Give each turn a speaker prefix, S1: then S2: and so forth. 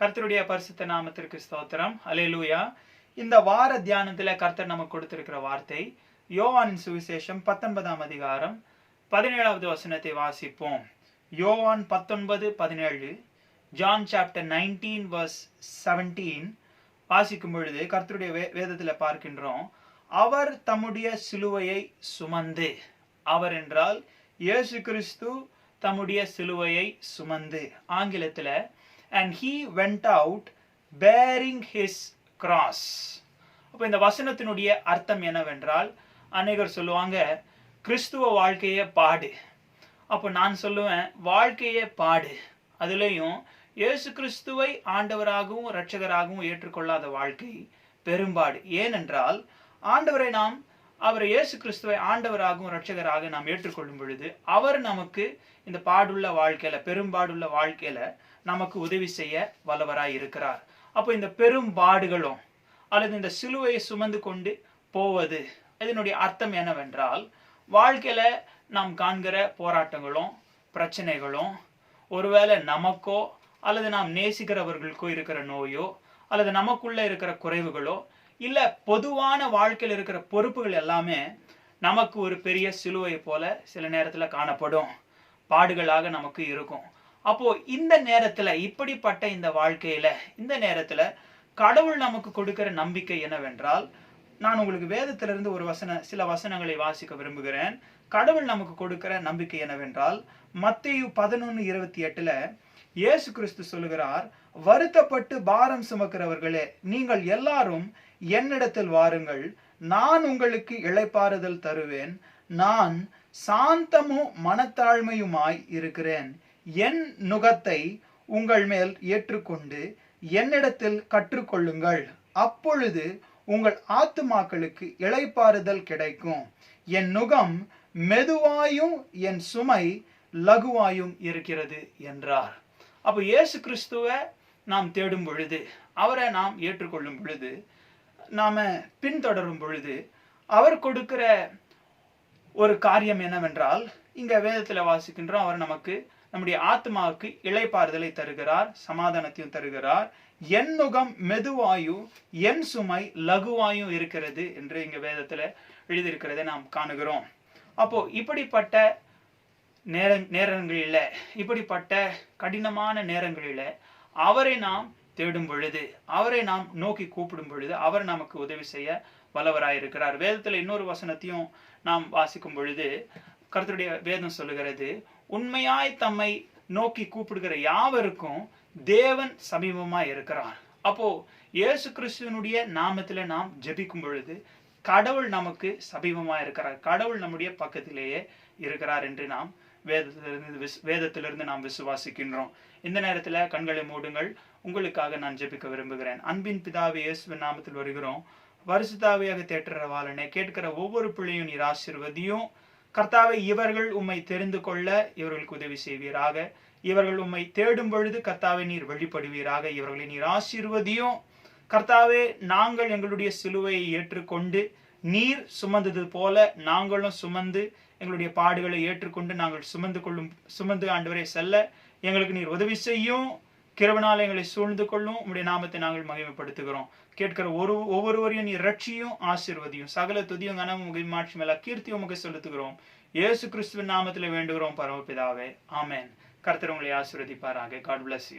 S1: கர்த்தருடைய பரிசுத்த நாமத்திற்கு ஸ்தோத்திரம். அலையலூயா இந்த வார தியானத்துல கர்த்தர் நமக்கு கொடுத்திருக்கிற வார்த்தை யோவான் சுவிசேஷம் பத்தொன்பதாம் அதிகாரம் பதினேழாவது வசனத்தை வாசிப்போம். யோவான் பத்தொன்பது பதினேழு John chapter nineteen verse seventeen வாசிக்கும் பொழுது கர்த்தருடைய வே வேதத்துல பார்க்கின்றோம் அவர் தம்முடைய சிலுவையை சுமந்து. அவர் என்றால் இயேசு கிறிஸ்து தம்முடைய சிலுவையை சுமந்து. ஆங்கிலத்துல and he went out bearing his cross அப்போ இந்த வசனத்தினுடைய அர்த்தம் என்னவென்றால் அநேகர் சொல்லுவாங்க கிறிஸ்துவ வாழ்க்கையே பாடு. அப்போ நான் சொல்லுவேன் வாழ்க்கையே பாடு. அதுலேயும் இயேசு கிறிஸ்துவை ஆண்டவராகவும் இரட்சகராகவும் ஏற்றுக்கொள்ளாத வாழ்க்கை பெரும்பாடு. ஏனென்றால் ஆண்டவரை நாம் அவர் இயேசு கிறிஸ்துவை ஆண்டவராகவும் இரட்சகராக நாம் ஏற்றுக்கொள்ளும் பொழுது அவர் நமக்கு இந்த பாடுள்ள வாழ்க்கையில பெரும்பாடுள்ள வாழ்க்கையில நமக்கு உதவி செய்ய வல்லவராய் இருக்கிறார். அப்போ இந்த பெரும் பாடுகளும் அல்லது இந்த சிலுவையை சுமந்து கொண்டு போவது இதனுடைய அர்த்தம் என்னவென்றால் வாழ்க்கையில நாம் காண்கிற போராட்டங்களும் பிரச்சனைகளும் ஒருவேளை நமக்கோ அல்லது நாம் நேசிக்கிறவர்களுக்கோ இருக்கிற நோயோ அல்லது நமக்குள்ள இருக்கிற குறைவுகளோ இல்ல பொதுவான வாழ்க்கையில் இருக்கிற பொறுப்புகள் எல்லாமே நமக்கு ஒரு பெரிய சிலுவை போல சில நேரத்துல காணப்படும். பாடுகளாக நமக்கு இருக்கும். அப்போ இந்த நேரத்துல இப்படிப்பட்ட இந்த வாழ்க்கையில இந்த நேரத்துல கடவுள் நமக்கு கொடுக்கிற நம்பிக்கை என்னவென்றால் நான் உங்களுக்கு வேதத்திலிருந்து ஒரு வசன சில வசனங்களை வாசிக்க விரும்புகிறேன். கடவுள் நமக்கு கொடுக்கிற நம்பிக்கை என்னவென்றால் மத்தியு பதினொன்னு இருபத்தி எட்டுல இயேசு கிறிஸ்து சொல்லுகிறார் வருத்தப்பட்டு பாரம் சுமக்கிறவர்களே நீங்கள் எல்லாரும் என்னிடத்தில் வாருங்கள். நான் உங்களுக்கு இளைப்பாறுதல் தருவேன். நான் சாந்தமும் மனத்தாழ்மையுமாய் இருக்கிறேன். என் நுகத்தை உங்கள் மேல் ஏற்றுக்கொண்டு என்னிடத்தில் கற்றுக்கொள்ளுங்கள். அப்பொழுது உங்கள் ஆத்துமாக்களுக்கு இளைப்பாறுதல் கிடைக்கும். என் நுகம் மெதுவாயும் என் சுமை லகுவாயும் இருக்கிறது என்றார். அப்போ இயேசு கிறிஸ்துவை நாம் தேடும் பொழுது அவரை நாம் ஏற்றுக்கொள்ளும் பொழுது நாம பின்தொடரும் பொழுது அவர் கொடுக்கிற ஒரு காரியம் என்னவென்றால் இங்கே வேதத்தில் வாசிக்கின்றோம் அவர் நமக்கு நம்முடைய ஆத்மாவுக்கு இலைப்பாறுதலை தருகிறார் சமாதானத்தையும் தருகிறார். என் நுகம் மெதுவாயும் என் சுமை லகுவாயும் இருக்கிறது என்று இங்க வேதத்துல எழுதியிருக்கிறதை நாம் காணுகிறோம். அப்போ இப்படிப்பட்ட நேர நேரங்களில இப்படிப்பட்ட கடினமான நேரங்களில அவரை நாம் தேடும் பொழுது அவரை நாம் நோக்கி கூப்பிடும் பொழுது அவர் நமக்கு உதவி செய்ய வல்லவராயிருக்கிறார் வேதத்தில் இன்னொரு வசனத்தையும் நாம் வாசிக்கும் பொழுது கருத்துடைய வேதம் சொல்லுகிறது உண்மையாய் தம்மை நோக்கி கூப்பிடுகிற யாவருக்கும் தேவன் சமீபமா இருக்கிறார். அப்போ இயேசு கிறிஸ்துவனுடைய நாமத்துல நாம் ஜெபிக்கும் பொழுது கடவுள் நமக்கு சமீபமா இருக்கிறார். கடவுள் நம்முடைய பக்கத்திலேயே இருக்கிறார் என்று நாம் வேதத்திலிருந்து விஸ் வேதத்திலிருந்து நாம் விசுவாசிக்கின்றோம். இந்த நேரத்துல கண்களை மூடுங்கள். உங்களுக்காக நான் ஜெபிக்க விரும்புகிறேன். அன்பின் பிதாவை இயேசுவின் நாமத்தில் வருகிறோம். வருஷத்தாவையாக தேற்றுற வாழனை கேட்கிற ஒவ்வொரு பிள்ளையும் நீர் ஆசிர்வதியும். கர்த்தாவை இவர்கள் உம்மை தெரிந்து கொள்ள இவர்களுக்கு உதவி செய்வீராக. இவர்கள் உம்மை தேடும் பொழுது கர்த்தாவை நீர் வழிபடுவீராக. இவர்களை நீர் ஆசீர்வதியும். கர்த்தாவே நாங்கள் எங்களுடைய சிலுவையை ஏற்றுக்கொண்டு நீர் சுமந்தது போல நாங்களும் சுமந்து எங்களுடைய பாடுகளை ஏற்றுக்கொண்டு நாங்கள் சுமந்து கொள்ளும் சுமந்து ஆண்டவரை செல்ல எங்களுக்கு நீர் உதவி செய்யும். கிருவனால் எங்களை சூழ்ந்து கொள்ளும். உங்களுடைய நாமத்தை நாங்கள் மகிமைப்படுத்துகிறோம். கேட்கிற ஒரு ஒவ்வொருவரையும் நீ ரட்சியும் ஆசிர்வதியும். சகல துதியும் கனமும் முகிமாட்சி மேல கீர்த்தியும் உமக்கு செலுத்துகிறோம். இயேசு கிறிஸ்துவின் நாமத்தில் வேண்டுகிறோம் பரமபிதாவே. ஆமேன். கர்த்தர் உங்களை ஆசிர்வதிப்பாராக. God bless you.